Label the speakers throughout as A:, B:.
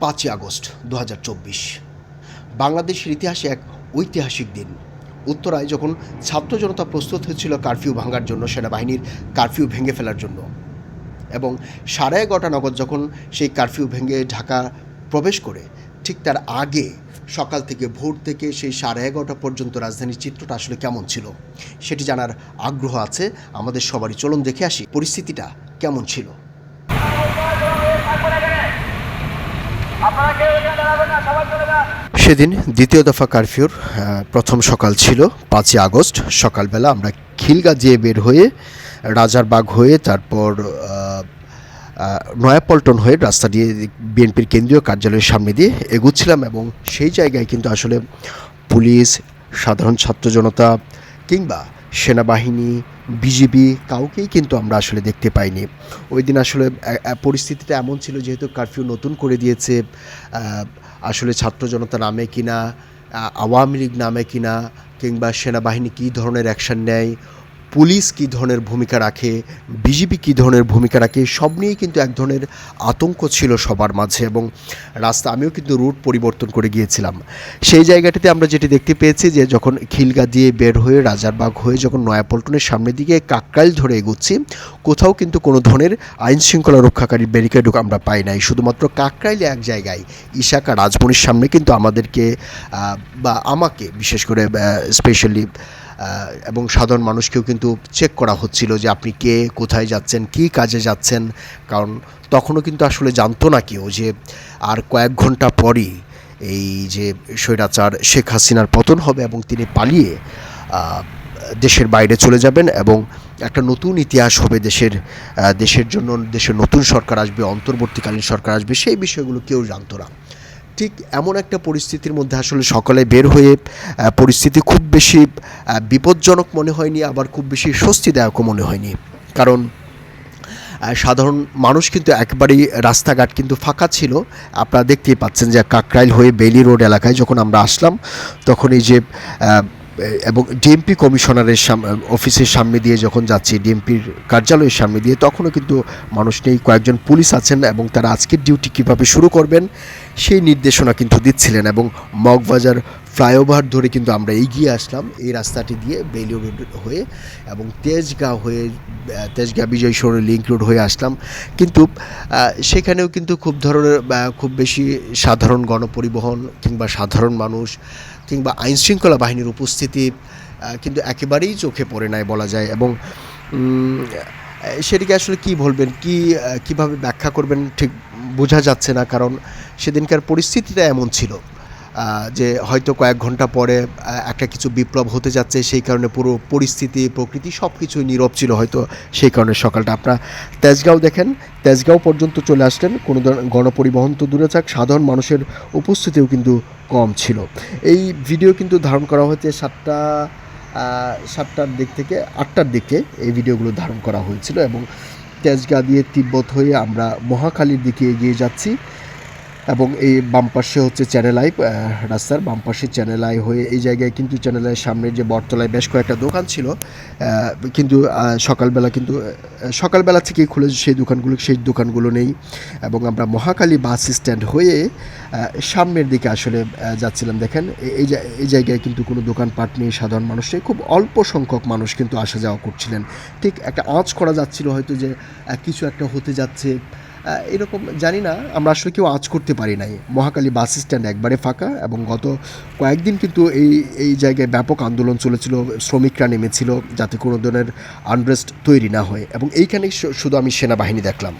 A: পাঁচই আগস্ট দু হাজার চব্বিশ। বাংলাদেশের ইতিহাসে এক ঐতিহাসিক দিন। উত্তরায় যখন ছাত্র জনতা প্রস্তুত হয়েছিল কারফিউ ভাঙার জন্য, সেনাবাহিনীর কারফিউ ভেঙে ফেলার জন্য। এবং সাড়ে এগারোটা নগদ যখন সেই কারফিউ ভেঙে ঢাকা প্রবেশ করে, ঠিক তার আগে সকাল থেকে ভোর থেকে সেই সাড়ে এগারোটা পর্যন্ত রাজধানীর চিত্রটা আসলে কেমন ছিল, সেটি জানার আগ্রহ আছে। আমাদের সবারই। চলন দেখে আসি পরিস্থিতিটা কেমন ছিল
B: আপনারা কেউ এখানে দাঁড়াবেন না সবাই চলে যান
A: সেদিন দ্বিতীয় দফা কারফিউর প্রথম সকাল ছিল, পাঁচই আগস্ট, সকালবেলা আমরা খিলগা দিয়ে বের হয়ে রাজারবাগ হয়ে, তারপর নয়াপল্টন হয়ে রাস্তা দিয়ে বিএনপির কেন্দ্রীয় কার্যালয়ের সামনে দিয়ে এগুচ্ছিলাম এবং সেই জায়গায় কিন্তু আসলে পুলিশ, সাধারণ ছাত্র জনতা কিংবা সেনাবাহিনী, বিজিবি, কাউকেই কিন্তু আমরা আসলে দেখতে পাইনি। ওই দিন আসলে পরিস্থিতিটা এমন ছিল যেহেতু কারফিউ নতুন করে দিয়েছে আসলে ছাত্র জনতা নামে কিনা আওয়ামী লীগ নামে কিনা, কিংবা সেনাবাহিনী কী ধরনের অ্যাকশান নেয় পুলিশ কী ধরনের ভূমিকা রাখে? বিজেপি কী ধরনের ভূমিকা রাখে? সব নিয়েই কিন্তু এক ধরনের আতঙ্ক ছিল সবার মাঝে এবং রাস্তা আমিও কিন্তু রুট পরিবর্তন করে গিয়েছিলাম। সেই জায়গাটিতে আমরা যেটি দেখতে পেয়েছি যে যখন খিলগা দিয়ে বের হয়ে রাজারবাগ হয়ে যখন নয়াপল্টনের সামনের দিকে কাকরাইল ধরে এগোচ্ছি, কোথাও কিন্তু কোনো ধরনের আইন শৃঙ্খলা রক্ষাকারী ব্যারিকেড আমরা পাই নাই। শুধুমাত্র কাকরাইলে এক জায়গায়, ইশাকা রাজমণির সামনে কিন্তু আমাদেরকে বা আমাকে বিশেষ করে স্পেশালি এবং সাধারণ মানুষকেও কিন্তু চেক করা হচ্ছিল যে আপনি কে, কোথায় যাচ্ছেন, কী কাজে যাচ্ছেন। কারণ তখনও কিন্তু আসলে জানতো না কেউ যে আর কয়েক ঘণ্টা পরই এই যে স্বৈরাচার শেখ হাসিনার পতন হবে এবং তিনি পালিয়ে দেশের বাইরে চলে যাবেন এবং একটা নতুন ইতিহাস হবে দেশের দেশের জন্য দেশের নতুন সরকার আসবে, অন্তর্বর্তীকালীন সরকার আসবে, সেই বিষয়গুলো কেউ জানতো না। ঠিক এমন একটা পরিস্থিতির মধ্যে আসলে সকালে বের হয়ে পরিস্থিতি খুব বেশি বিপজ্জনক মনে হয়নি, আবার খুব বেশি স্বস্তিদায়কও মনে হয়নি। কারণ সাধারণ মানুষ কিন্তু একবারেই রাস্তাঘাট কিন্তু ফাঁকা ছিল। আপনারা দেখতেই পাচ্ছেন যে কাকরাইল হয়ে বেলি রোড এলাকায় যখন আমরা আসলাম, তখন এই যে এবং ডিএমপি কমিশনারের অফিসের সামনে দিয়ে যখন যাচ্ছি ডিএমপির কার্যালয়ের সামনে দিয়ে, তখনও কিন্তু মানুষ নেই, কয়েকজন পুলিশ আছেন এবং তারা আজকের ডিউটি কীভাবে শুরু করবেন, সেই নির্দেশনা কিন্তু দিচ্ছিলেন এবং মগবাজার ফ্লাইওভার ধরে কিন্তু আমরা এগিয়ে আসলাম এই রাস্তাটি দিয়ে বেলি রোড হয়ে এবং তেজগাঁও হয়ে তেজগাঁ বিজয় সরণি লিঙ্ক রোড হয়ে আসলাম। কিন্তু সেখানেও কিন্তু খুব ধরনের খুব বেশি সাধারণ গণপরিবহন কিংবা সাধারণ মানুষ কিংবা আইনশৃঙ্খলা বাহিনীর উপস্থিতি কিন্তু একেবারেই চোখে পড়ে নাই বলা যায়। এবং সেটিকে আসলে কি বলবেন, কি কীভাবে ব্যাখ্যা করবেন ঠিক বোঝা যাচ্ছে না, কারণ সেদিনকার পরিস্থিতিটা এমন ছিল। যে হয়তো কয়েক ঘণ্টা পরে একটা কিছু বিপ্লব হতে যাচ্ছে, সেই কারণে পুরো পরিস্থিতি, প্রকৃতি সব কিছুই নীরব ছিল হয়তো সেই কারণে সকালটা। আপনারা তেজগাঁও দেখেন, তেজগাঁও পর্যন্ত চলে আসলেন, কোনো গণপরিবহন তো দূরে থাক, সাধারণ মানুষের উপস্থিতিও কিন্তু কম ছিল। এই ভিডিও কিন্তু ধারণ করা হয়েছে সাতটা সাতটার দিক থেকে, আটটার দিকে এই ভিডিওগুলো ধারণ করা হয়েছিল এবং তেজগাঁ দিয়ে তিব্বত হয়ে আমরা মহাখালীর দিকে এগিয়ে যাচ্ছি। এবং এই বাম পাশে হচ্ছে চ্যানেল আই রাস্তার বাম পাশে চ্যানেল আই হয়ে এই জায়গায় কিন্তু চ্যানেল আই সামনের যে বটতলায় বেশ কয়েকটা দোকান ছিল কিন্তু সকালবেলা কিন্তু সকালবেলা থেকেই খুলে সেই দোকানগুলো সেই দোকানগুলো নেই এবং আমরা মহাকালী বাস স্ট্যান্ড হয়ে সামনের দিকে আসলে যাচ্ছিলাম। দেখেন এই এই জায়গায় কিন্তু কোনো দোকানপাট নেই, সাধারণ মানুষ নেই, খুব অল্প সংখ্যক মানুষ কিন্তু আসা যাওয়া করছিলেন। ঠিক একটা আঁচ করা যাচ্ছিল হয়তো যে কিছু একটা হতে যাচ্ছে এরকম জানি না, আমরা আসলে কেউ আজ করতে পারি নাই। মহাকালী বাস স্ট্যান্ড একবারে ফাঁকা এবং গত কয়েকদিন কিন্তু এই এই জায়গায় ব্যাপক আন্দোলন চলেছিল, শ্রমিকরা নেমেছিল যাতে কোনো ধরনের আনরেস্ট তৈরি না হয় এবং এইখানে শুধু আমি সেনাবাহিনী দেখলাম।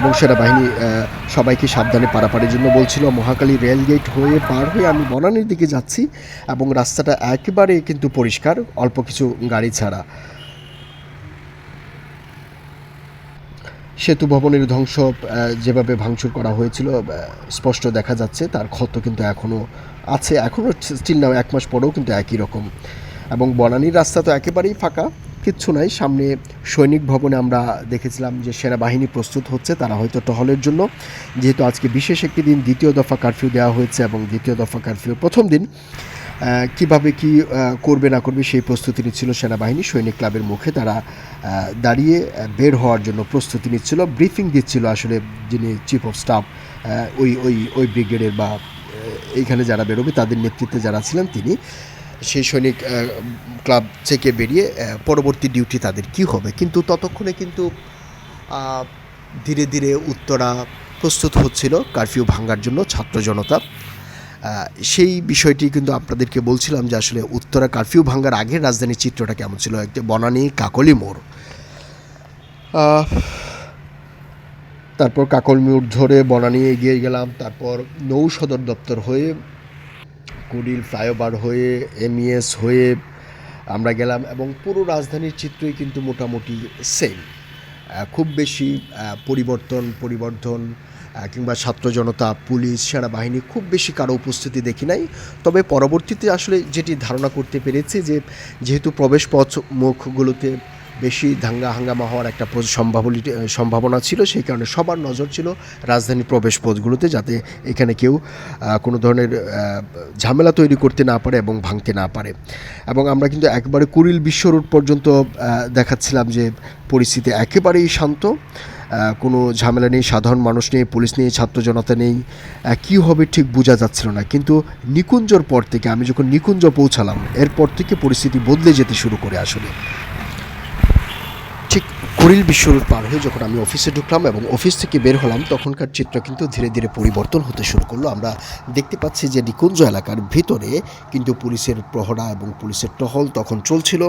A: এবং সেনাবাহিনী সবাইকে সাবধানে পারাপারের জন্য বলছিল, মহাকালী রেল গেট হয়ে পার হয়ে আমি বনানীর দিকে যাচ্ছি এবং রাস্তাটা একেবারে কিন্তু পরিষ্কার, অল্প কিছু গাড়ি ছাড়া। সেতু ভবনের ধ্বংস যেভাবে ভাঙচুর করা হয়েছিল স্পষ্ট দেখা যাচ্ছে তার ক্ষত কিন্তু এখনও আছে। এখনও স্টিল না এক মাস পরেও কিন্তু একই রকম। এবং বনানীর রাস্তা তো একেবারেই ফাঁকা, কিচ্ছু নাই। সামনে সৈনিক ভবনে আমরা দেখেছিলাম যে সেনাবাহিনী প্রস্তুত হচ্ছে, তারা হয়তো টহলের জন্য। যেহেতু আজকে বিশেষ একটি দিন, দ্বিতীয় দফা কারফিউ দেওয়া হয়েছে এবং দ্বিতীয় দফা কারফিউ প্রথম দিন। কীভাবে কি করবে না করবে সেই প্রস্তুতি নিচ্ছিল সেনাবাহিনী। সৈনিক ক্লাবের মুখে তারা দাঁড়িয়ে বের হওয়ার জন্য প্রস্তুতি নিচ্ছিল। ব্রিফিং দিচ্ছিল আসলে যিনি চিফ অফ স্টাফ ওই ওই ওই ব্রিগেডের বা এইখানে যারা বেরোবে তাদের নেতৃত্বে যারা ছিলেন তিনি, সেই সৈনিক ক্লাব থেকে বেরিয়ে পরবর্তী ডিউটি তাদের কি হবে? কিন্তু ততক্ষণে কিন্তু ধীরে ধীরে উত্তরা প্রস্তুত হচ্ছিল কারফিউ ভাঙার জন্য ছাত্র জনতা। সেই বিষয়টি কিন্তু আপনাদেরকে বলছিলাম যে আসলে উত্তরা কারফিউ ভাঙার আগের রাজধানীর চিত্রটা কেমন ছিল? একটি বনানী কাকলি মোড়। তারপর কাকল মোড় ধরে বনানী এগিয়ে গেলাম, তারপর নৌ সদর দপ্তর হয়ে, কুড়িল ফ্লাইওভার হয়ে, এমইএস হয়ে আমরা গেলাম এবং পুরো রাজধানীর চিত্রই কিন্তু মোটামুটি সেম খুব বেশি পরিবর্তন, পরিবর্ধন কিংবা ছাত্র জনতা, পুলিশ, সেনাবাহিনী খুব বেশি কারও উপস্থিতি দেখি নাই। তবে পরবর্তীতে আসলে যেটি ধারণা করতে পেরেছি যে, যেহেতু প্রবেশ পথ মুখগুলোতে বেশি দাঙ্গা হাঙ্গামা হওয়ার একটা সম্ভাবনা ছিল, সেই কারণে সবার নজর ছিল রাজধানীর প্রবেশ পথগুলোতে যাতে এখানে কেউ কোনো ধরনের ঝামেলা তৈরি করতে না পারে এবং ভাঙতে না পারে। এবং আমরা কিন্তু একবারে কুড়িল বিশ্ব রোড পর্যন্ত দেখাচ্ছিলাম যে পরিস্থিতি একেবারেই শান্ত। কোনো ঝামেলা নেই, সাধারণ মানুষ নেই, পুলিশ নেই, ছাত্র জনতা নেই কি হবে ঠিক বোঝা যাচ্ছিল না। কিন্তু নিকুঞ্জর পর থেকে, আমি যখন নিকুঞ্জ পৌঁছালাম, এরপর থেকে পরিস্থিতি বদলে যেতে শুরু করে আসলে। ঠিক কুড়িল বিশ্বরূপ পার হয়ে যখন আমি অফিসে ঢুকলাম এবং অফিস থেকে বের হলাম, তখনকার চিত্র কিন্তু ধীরে ধীরে পরিবর্তন হতে শুরু করল। আমরা দেখতে পাচ্ছি যে নিকুঞ্জ এলাকার ভিতরে কিন্তু পুলিশের প্রহরা এবং পুলিশের টহল তখন চলছিল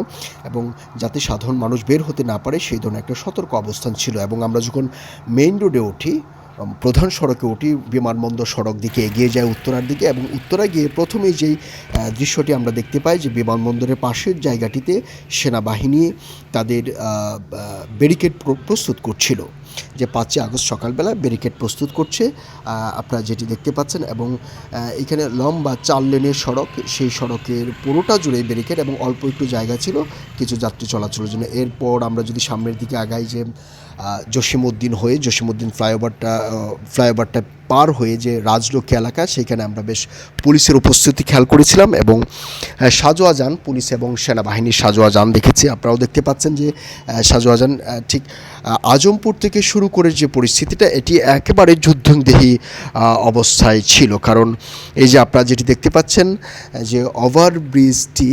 A: এবং যাতে সাধারণ মানুষ বের হতে না পারে, সেই ধরনের একটা সতর্ক অবস্থান ছিল। এবং আমরা যখন মেইন রোডে উঠি প্রধান সড়কে ওটি বিমানবন্দর সড়ক দিকে এগিয়ে যায় উত্তরার দিকে এবং উত্তরা গিয়ে প্রথমেই যেই দৃশ্যটি আমরা দেখতে পাই যে বিমানবন্দরের পাশের জায়গাটিতে সেনাবাহিনী তাদের ব্যারিকেড প্রস্তুত করছিল। যে পাঁচই আগস্ট সকালবেলা ব্যারিকেড প্রস্তুত করছে আপনারা যেটি দেখতে পাচ্ছেন এবং এখানে লম্বা চার লেনের সড়ক, সেই সড়কের পুরোটা জুড়ে ব্যারিকেড এবং অল্প একটু জায়গা ছিল, কিছু যাত্রী চলাচলের জন্য। এরপর আমরা যদি সামনের দিকে আগাই যে জসিমউদ্দিন হয়ে, জসিমউদ্দিন ফ্লাইওভারটা ফ্লাইওভারটা পার হয়ে যে রাজলক্ষ্মী এলাকা, সেখানে আমরা বেশ পুলিশের উপস্থিতি খেয়াল করেছিলাম এবং সাজোয়া যান পুলিশ এবং সেনাবাহিনীর সাজোয়া যান দেখেছি। আপনারাও দেখতে পাচ্ছেন যে সাজোয়া যান ঠিক আজমপুর থেকে শুরু করে যে পরিস্থিতিটা, এটি একেবারে যুদ্ধংদেহী অবস্থায় ছিল। কারণ এই যে আপনারা যেটি দেখতে পাচ্ছেন যে ওভারব্রিজটি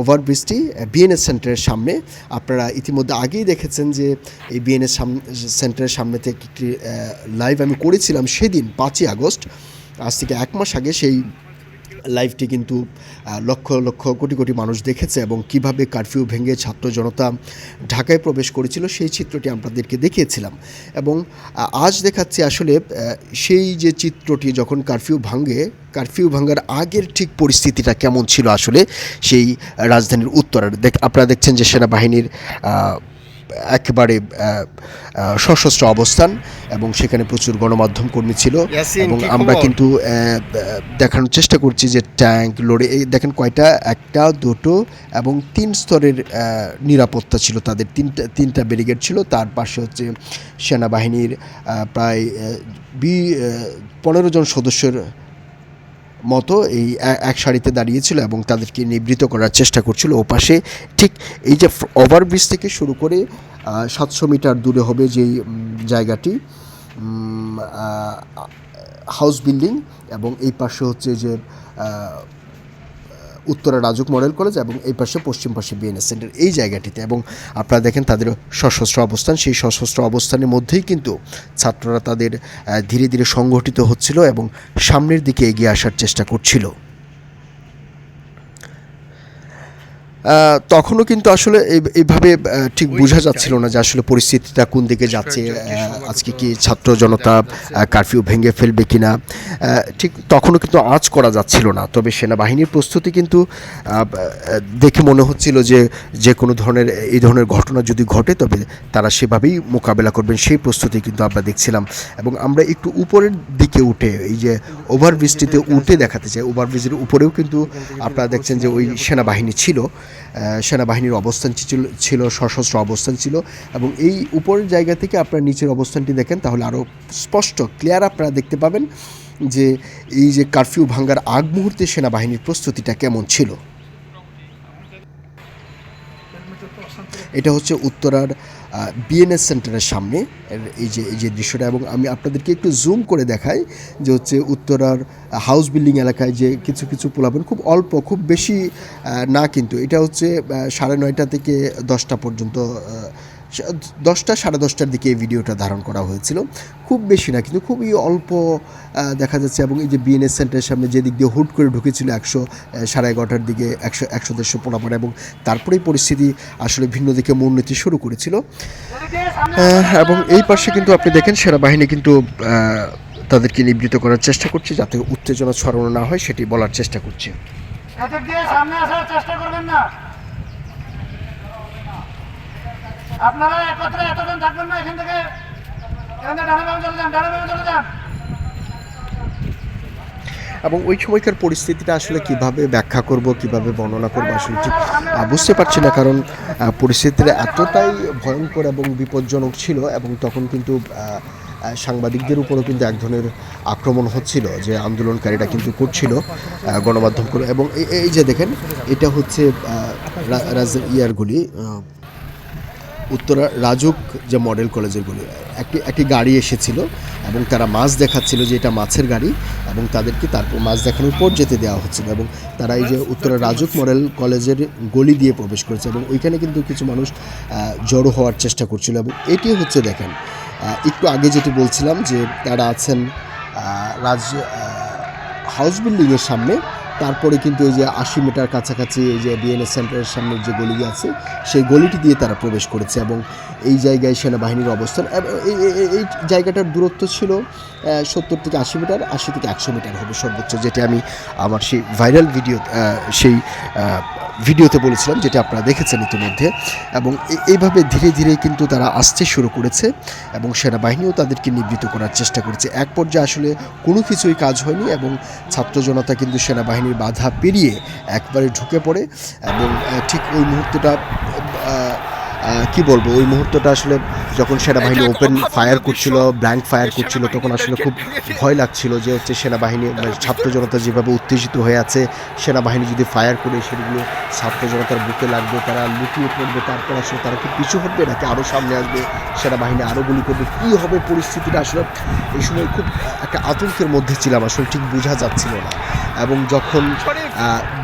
A: ওভারব্রিজটি বিএনএস সেন্টারের সামনে, আপনারা ইতিমধ্যে আগেই দেখেছেন যে এই বিএনএস সেন্টারের সামনে থেকে একটি লাইভ আমি করেছিলাম সেদিন, পাঁচই আগস্ট। আজ থেকে এক মাস আগে সেই লাইভটি কিন্তু লক্ষ লক্ষ কোটি কোটি মানুষ দেখেছে এবং কীভাবে কারফিউ ভেঙে ছাত্র জনতা ঢাকায় প্রবেশ করেছিল, সেই চিত্রটি আপনাদেরকে দেখিয়েছিলাম। এবং আজ দেখাচ্ছি আসলে সেই যে চিত্রটি যখন কারফিউ ভাঙে কারফিউ ভাঙার আগের ঠিক পরিস্থিতিটা কেমন ছিল আসলে, সেই, রাজধানীর উত্তরের দেখ, আপনারা দেখছেন যে সেনাবাহিনীর একেবারে সশস্ত্র অবস্থান এবং সেখানে প্রচুর গণমাধ্যম কর্মী ছিল এবং আমরা কিন্তু দেখানোর চেষ্টা করছি যে ট্যাঙ্ক লড়ে এই দেখেন কয়টা একটা দুটো এবং তিন স্তরের নিরাপত্তা ছিল তাদের। তিনটা তিনটা ব্যারিগেড ছিল তার পাশে হচ্ছে সেনাবাহিনীর প্রায় বি পনেরো জন সদস্যের মতো এই এক সারিতে দাঁড়িয়েছিল এবং তাদেরকে নিবৃত করার চেষ্টা করছিল ওপাশে। পাশে ঠিক এই যে ওভারব্রিজ থেকে শুরু করে সাতশো মিটার দূরে হবে যেই জায়গাটি হাউস বিল্ডিং এবং এই পাশে হচ্ছে যে উত্তরা রাজুক মডেল কলেজ এবং এই পাশে পশ্চিম পাশে বিএনএস সেন্টার এই জায়গাটিতে। এবং আপনারা দেখেন তাদের সশস্ত্র অবস্থান, সেই সশস্ত্র অবস্থানের মধ্যেই কিন্তু ছাত্ররা তাদের ধীরে ধীরে সংগঠিত হচ্ছিল এবং সামনের দিকে এগিয়ে আসার চেষ্টা করছিল। তখনও কিন্তু আসলে এই- এইভাবে ঠিক বোঝা যাচ্ছিল না যে আসলে পরিস্থিতিটা কোন দিকে যাচ্ছে আজকে কি ছাত্র জনতা কারফিউ ভেঙে ফেলবে কিনা। আহ, ঠিক তখনও কিন্তু আজ করা যাচ্ছিল না। তবে সেনাবাহিনীর প্রস্তুতি কিন্তু দেখে মনে হচ্ছিল যে যে কোনো ধরনের এই ধরনের ঘটনা যদি ঘটে তবে তারা সেভাবেই মোকাবেলা করবেন সেই প্রস্তুতি কিন্তু আমরা দেখছিলাম। এবং আমরা একটু উপরের দিকে উঠে এই যে ওভারব্রিজটিতে উঠে দেখাতে চাই। ওভারব্রিজের উপরেও কিন্তু আপনারা দেখছেন যে ওই সেনাবাহিনী ছিল। সেনাবাহিনীর অবস্থান ছিল সশস্ত্র অবস্থান ছিল। এবং এই উপরের জায়গা থেকে আপনারা নিচের অবস্থানটি দেখেন, তাহলে আরও স্পষ্ট ক্লিয়ার আপনারা দেখতে পাবেন যে এই যে কারফিউ ভাঙ্গার আগ মুহূর্তে সেনাবাহিনীর প্রস্তুতিটা কেমন ছিল। এটা হচ্ছে উত্তরার বিএনএস সেন্টারের সামনে এই যে এই যে দৃশ্যটা, এবং আমি আপনাদেরকে একটু জুম করে দেখাই যে হচ্ছে উত্তরার হাউস বিল্ডিং এলাকায় যে কিছু কিছু পোলাপন খুব অল্প, খুব বেশি না কিন্তু। এটা হচ্ছে সাড়ে নয়টা থেকে দশটা পর্যন্ত দশটা সাড়ে দশটার দিকে এই ভিডিওটা ধারণ করা হয়েছিল। খুব বেশি না, কিন্তু খুবই অল্প দেখা যাচ্ছে। এবং এই যে বিএনএস সেন্টারের সামনে যেদিক দিয়ে হুট করে ঢুকেছিল একশো সাড়ে এগারোটার দিকে একশো একশো দেড়শো পোলাপান এবং তারপরেই পরিস্থিতি আসলে ভিন্ন দিকে উন্নতি শুরু করেছিল। এবং এই পাশে কিন্তু আপনি দেখেন, সেনাবাহিনী কিন্তু তাদেরকে নিবৃত করার চেষ্টা করছে, যাতে উত্তেজনা ছড়ানো না হয়, সেটি বলার চেষ্টা করছে।
B: সামনে আসার চেষ্টা করবেন না। আপনারা একত্রে এতজন থাকবেন না এখান থেকে। এখান থেকে ডানে চলে যান, ডানে চলে যান।
A: এবং ওই সময়কার পরিস্থিতিটা আসলে কীভাবে ব্যাখ্যা করব, কীভাবে বর্ণনা করব, আসলে ঠিক বুঝতে পারছি না, কারণ পরিস্থিতিটা এতটাই ভয়ঙ্কর এবং বিপজ্জনক ছিল এবং তখন কিন্তু সাংবাদিকদের উপরও কিন্তু এক ধরনের আক্রমণ হচ্ছিল যে আন্দোলনকারীরা কিন্তু করছিল গণমাধ্যম করে। এবং এই- যে দেখেন, এটা হচ্ছে ইয়ারগুলি উত্তরা রাজুক যে মডেল কলেজের গুলি একটি একটি গাড়ি এসেছিল এবং তারা মাছ দেখাচ্ছিল যে এটা মাছের গাড়ি এবং তাদেরকে তারপর মাছ দেখানোর পর যেতে দেওয়া হচ্ছিল এবং তারা এই যে উত্তরা রাজুক মডেল কলেজের গলি দিয়ে প্রবেশ করেছে এবং ওইখানে কিন্তু কিছু মানুষ জড়ো হওয়ার চেষ্টা করছিল এবং এটি হচ্ছে দেখেন একটু আগে যেটি বলছিলাম যে তারা আছেন রাজ হাউস বিল্ডিংয়ের সামনে তারপরে কিন্তু এই যে আশি মিটার কাছাকাছি এই যে বিএনএস সেন্টারের সামনের যে গলি আছে, সেই গলিটি দিয়ে তারা প্রবেশ করেছে এবং এই জায়গায় সেনাবাহিনীর অবস্থান এই জায়গাটার দূরত্ব ছিল সত্তর থেকে আশি মিটার, আশি থেকে একশো মিটার হবে সর্বোচ্চ, যেটা আমি আমার সেই ভাইরাল ভিডিও সেই ভিডিওতে বলেছিলাম, যেটা আপনারা দেখেছেন ইতিমধ্যে এবং এইভাবে ধীরে ধীরে কিন্তু তারা আসতে শুরু করেছে এবং সেনাবাহিনীও তাদেরকে নিবৃত করার চেষ্টা করেছে। এক পর্যায়ে আসলে কোনো কিছুই কাজ হয়নি এবং ছাত্র জনতা কিন্তু সেনাবাহিনীর বাধা পেরিয়ে একবারে ঢুকে পড়ে এবং ঠিক ওই মুহূর্তটা কি বলব ওই মুহূর্তটা আসলে যখন সেনাবাহিনী ওপেন ফায়ার করছিল ব্ল্যাঙ্ক ফায়ার করছিল তখন আসলে খুব ভয় লাগছিল যে হচ্ছে সেনাবাহিনী মানে ছাত্র জনতা যেভাবে উত্তেজিত হয়ে আছে সেনাবাহিনী যদি ফায়ার করে সেগুলো ছাত্র জনতার বুকে লাগবে তারা লুকিয়ে পড়বে তারপর আসলে তারা কি পিছু হটবে নাকি আরও সামনে আসবে সেনাবাহিনী আরও গুলি করবে কী হবে পরিস্থিতিটা আসলে এই সময় খুব একটা আতঙ্কের মধ্যে ছিলাম আসলে ঠিক বোঝা যাচ্ছিল না। এবং যখন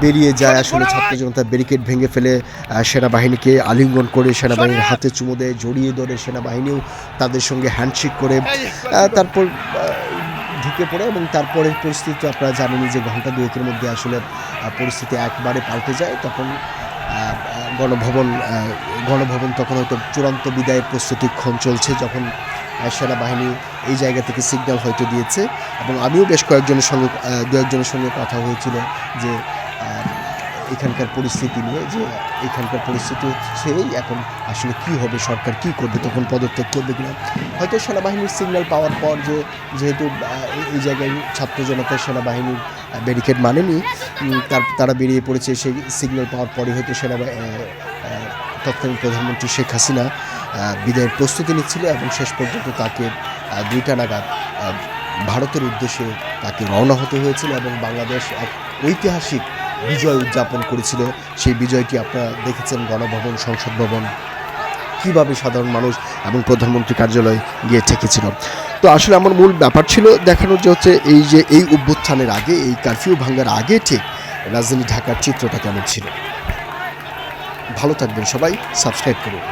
A: বেরিয়ে যায় আসলে ছাত্র জনতা ব্যারিকেড ভেঙে ফেলে সেনাবাহিনীকে আলিঙ্গন করে সেনাবাহিনীর হাতে চুমো দেয় জড়িয়ে ধরে সেনাবাহিনীও তাদের সঙ্গে হ্যান্ডশেক করে তারপর ঢুকে পড়ে এবং তারপরের পরিস্থিতি আপনারা জানেনই যে ঘণ্টা দুয়েকের মধ্যে আসলে পরিস্থিতি একবারে পাল্টে যায়। তখন গণভবন গণভবন তখন হয়তো চূড়ান্ত বিদায়ের প্রস্তুতিক্ষণ চলছে যখন সেনাবাহিনী এই জায়গা থেকে সিগন্যাল হয়তো দিয়েছে। এবং আমিও বেশ কয়েকজনের সঙ্গে দু একজনের সঙ্গে কথা হয়েছিল যে এখানকার পরিস্থিতি নিয়ে যে এখানকার পরিস্থিতি হচ্ছে এখন আসলে কি হবে, সরকার কি করবে, তখন পদত্যাগ করবে কিনা। হয়তো সেনাবাহিনীর সিগন্যাল পাওয়ার পর যে, যেহেতু এই- জায়গায় ছাত্র জনতা সেনাবাহিনীর ব্যারিকেড মানেনি তার, তারা বেরিয়ে পড়েছে সেই সিগন্যাল পাওয়ার পরে হয়তো সেনাবাহিনী তৎকালীন প্রধানমন্ত্রী শেখ হাসিনা বিদায়ের প্রস্তুতি নিচ্ছিল এবং শেষ পর্যন্ত তাকে দুইটা নাগাদ ভারতের উদ্দেশ্যে তাকে রওনা হতে হয়েছিল এবং বাংলাদেশ এক ঐতিহাসিক বিজয় উদযাপন করেছিল। সেই বিজয়টি আপনারা দেখেছেন, গণভবন, সংসদ ভবন। কীভাবে সাধারণ মানুষ এবং প্রধানমন্ত্রী কার্যালয়ে গিয়ে ঠেকেছিল তো আসলে আমার মূল ব্যাপার ছিল দেখানোর যে হচ্ছে এই যে এই অভ্যুত্থানের আগে, এই কারফিউ ভাঙ্গার আগে ঠিক রাজধানী ঢাকার চিত্রটা কেমন ছিল। ভালো থাকবেন সবাই সাবস্ক্রাইব করুন।